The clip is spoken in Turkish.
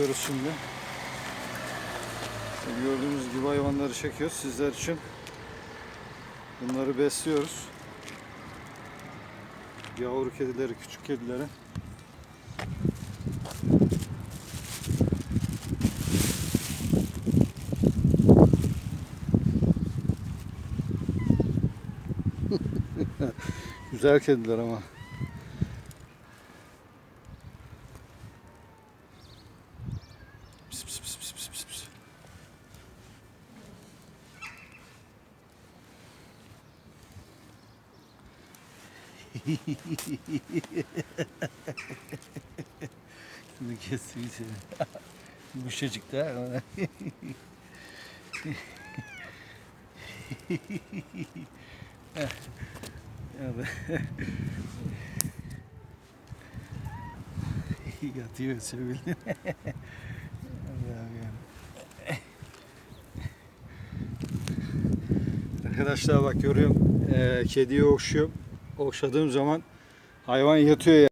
Yapıyoruz şimdi. Gördüğünüz gibi hayvanları çekiyoruz sizler için. Bunları besliyoruz. Yavru kedileri, küçük kedileri. Güzel kediler ama. Bunu kesmeyi seni. Yumuşacık da. Yatıyor ya. Arkadaşlar bak görüyorum eee kediyi okşuyorum. Okşadığım zaman hayvan yatıyor ya.